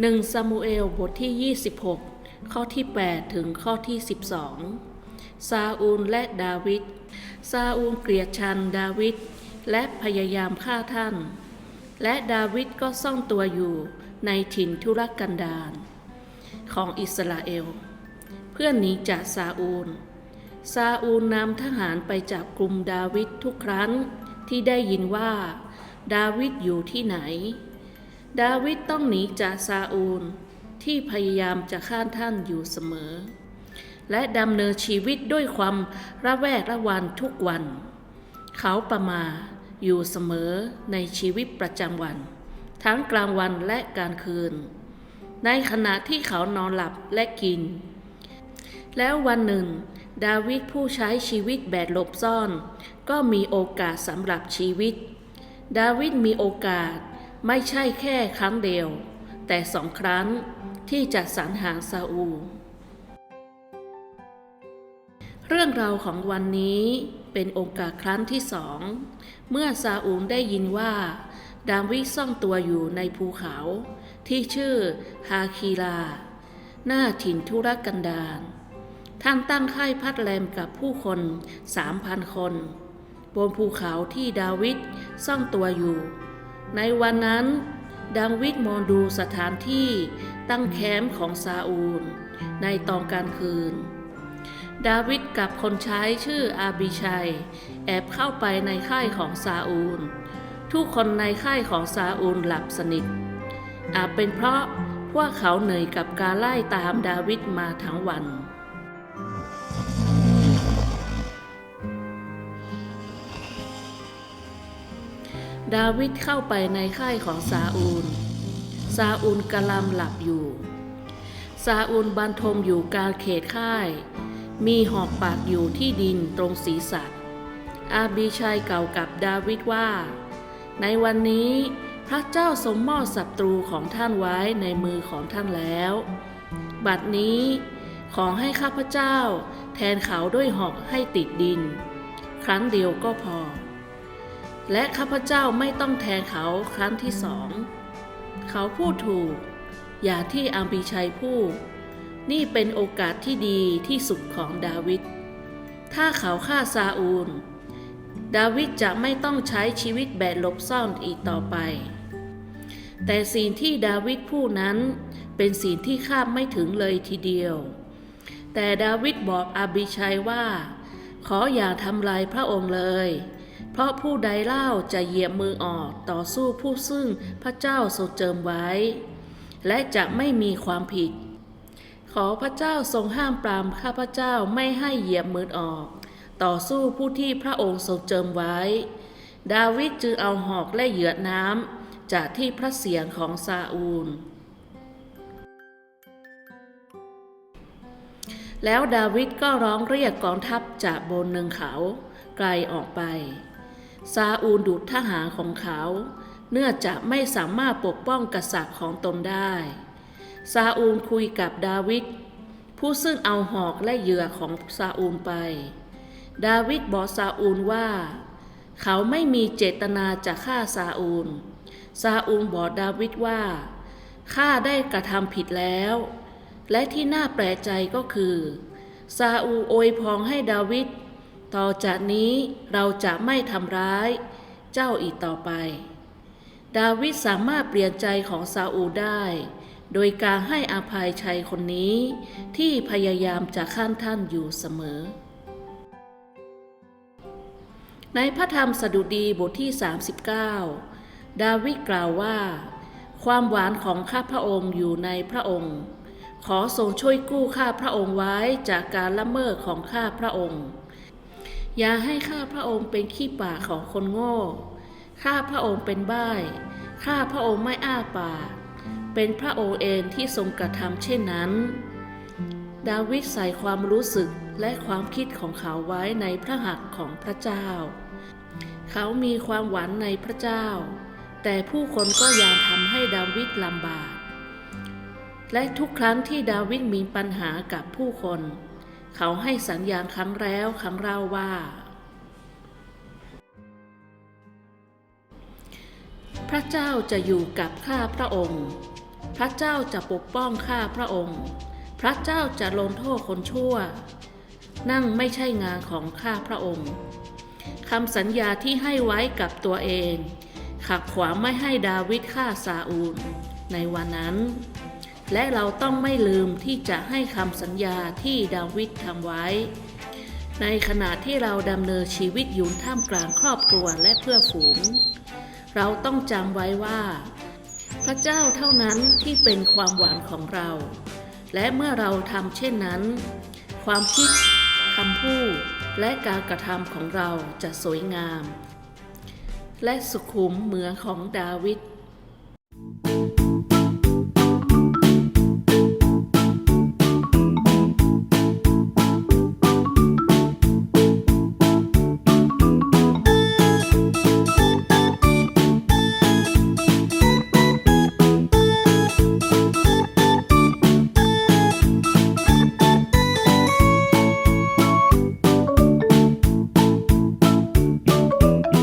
หนึ่งซามูเอลบทที่ 26 ข้อที่ 8 ถึงข้อที่ 12 ซาอูลและดาวิด ซาอูลเกลียดชังดาวิดและพยายามฆ่าท่าน และดาวิดก็ซ่อนตัวอยู่ในถิ่นทุรกันดารของอิสราเอล เพื่อหนีจากซาอูล ซาอูลนำทหารไปจับกลุ่มดาวิดทุกครั้งที่ได้ยินว่า ดาวิดอยู่ที่ไหน ดาวิดต้องหนีจากซาอูลที่พยายามจะฆ่าท่านอยู่เสมอ และดำเนินชีวิตด้วยความระแวดระวังทุกวัน เขาประมาอยู่เสมอในชีวิตประจำวัน ทั้งกลางวันและกลางคืน ในขณะที่เขานอนหลับและกิน แล้ววันหนึ่ง ดาวิดผู้ใช้ชีวิตแบบหลบซ่อน ก็มีโอกาสสำหรับชีวิต ดาวิดมีโอกาส ไม่ใช่แค่ครั้งเดียว แต่สองครั้งที่จะสรรหาซาอู เรื่องราวของวันนี้เป็นโอกาสครั้งที่สอง เมื่อซาอูลได้ยินว่า ดาวิดซ่องตัวอยู่ในภูเขา ที่ชื่อฮาคีลา หน้าถิ่นทุรกันดารท่านตั้งค่ายพัดแรมกับผู้คนสามพันคน บนภูเขาที่ดาวิดซ่องตัวอยู่ ในวันนั้นดาวิดมองดูสถานที่ตั้งแคมป์ของซาอูล ในตอนกลางคืน ดาวิดกับคนใช้ชื่ออาบิชัย แอบเข้าไปในค่ายของซาอูล ทุกคนในค่ายของซาอูลหลับสนิท อาจเป็นเพราะพวกเขาเหนื่อยกับการไล่ตามดาวิดมาทั้งวัน ดาวิดเข้าไปในค่ายของซาอูล ซาอูลกำลังหลับอยู่ ซาอูลบันทมอยู่กลางเขตค่าย มีหอกปากอยู่ที่ดินตรงศีรษะ อาบีชัยเก่ากับดาวิดว่า ในวันนี้พระเจ้าทรงมอบศัตรูของท่านไว้ในมือของท่านแล้ว บัดนี้ขอให้ข้าพเจ้าแทนเขาด้วยหอกให้ติดดิน ครั้งเดียวก็พอ และข้าพเจ้าไม่ต้องแทนเขาครั้งที่สอง เขาพูดถูก อย่าที่อาบีชัยพูด นี่เป็นโอกาสที่ดีที่สุดของดาวิด ถ้าเขาฆ่าซาอูล ดาวิดจะไม่ต้องใช้ชีวิตแบบหลบซ่อนอีกต่อไป แต่สิ่งที่ดาวิดพูดนั้นเป็นสิ่งที่คาดไม่ถึงเลยทีเดียว แต่ดาวิดบอกอาบิชัยว่า ขออย่าทำลายพระองค์เลย เพราะผู้ใดเล่าจะเหยียบมือออกต่อสู้ผู้ซึ่งพระเจ้าทรงเจิมไว้ และจะไม่มีความผิด ขอพระเจ้าทรงห้ามปรามข้าพระเจ้าไม่ให้เหยียบมือออก ต่อสู้ผู้ที่พระองค์ทรงเจิมไว้ ดาวิดจึงเอาหอกและเหยือดน้ำจากที่พระเสียงของซาอูลแล้วดาวิดก็ร้องเรียกกองทัพจากบนเนินเขาไกลออกไป ซาอูลดุดทหารของเขา เนื่องจากไม่สามารถปกป้องกษัตริย์ของตนได้ ซาอูลคุยกับดาวิดผู้ซึ่งเอาหอกและเหยื่อของซาอูลไป ดาวิดบอกซาอูลว่า เขาไม่มีเจตนาจะฆ่าซาอูล ซาอูลบอกดาวิดว่าข้าได้กระทำผิดแล้ว และที่น่าแปลกใจก็คือ ซาอูลอวยพรให้ดาวิด ต่อจากนี้เราจะไม่ทำร้ายเจ้าอีกต่อไป ดาวิดสามารถเปลี่ยนใจของซาอูได้ โดยการให้อภัยชัยคนนี้ที่พยายามจะข้ามท่านอยู่เสมอ ในพระธรรมสดุดีบทที่ 39 ดาวิดกล่าวว่า ความหวานของข้าพระองค์อยู่ในพระองค์ขอทรงช่วยกู้ข้าพระองค์ไว้จากการละเมิดของข้าพระองค์ อย่าให้ข้าพระองค์เป็นขี้ปากของคนโง่ ข้าพระองค์เป็นบ้ายข้าพระองค์ไม่อ้าปาก เป็นพระองค์เองที่ทรงกระทำเช่นนั้น ดาวิดใส่ความรู้สึกและความคิดของเขาไว้ในพระหัตถ์ของพระเจ้า เขามีความหวังในพระเจ้า แต่ผู้คนก็ยังทำให้ดาวิดลำบาก และทุกครั้งที่ดาวิดมีปัญหากับผู้คน เขาให้สัญญาณครั้งแล้วครั้งเล่าว่า พระเจ้าจะอยู่กับข้าพระองค์ พระเจ้าจะปกป้องข้าพระองค์ พระเจ้าจะลงโทษคนชั่ว นั่งไม่ใช่งานของข้าพระองค์คำสัญญาที่ให้ไว้กับตัวเอง ขัดขวางไม่ให้ดาวิดฆ่าซาอูลในวันนั้น และเราต้องไม่ลืมที่จะให้คำสัญญาที่ดาวิดทำไว้ ในขณะที่เราดำเนินชีวิตอยู่ท่ามกลางครอบครัวและเพื่อฝูง เราต้องจำไว้ว่า พระเจ้าเท่านั้นที่เป็นความหวังของเรา และเมื่อเราทำเช่นนั้น ความคิดคำพูดและการกระทำของเราจะสวยงาม และสุขุมเหมือนของดาวิด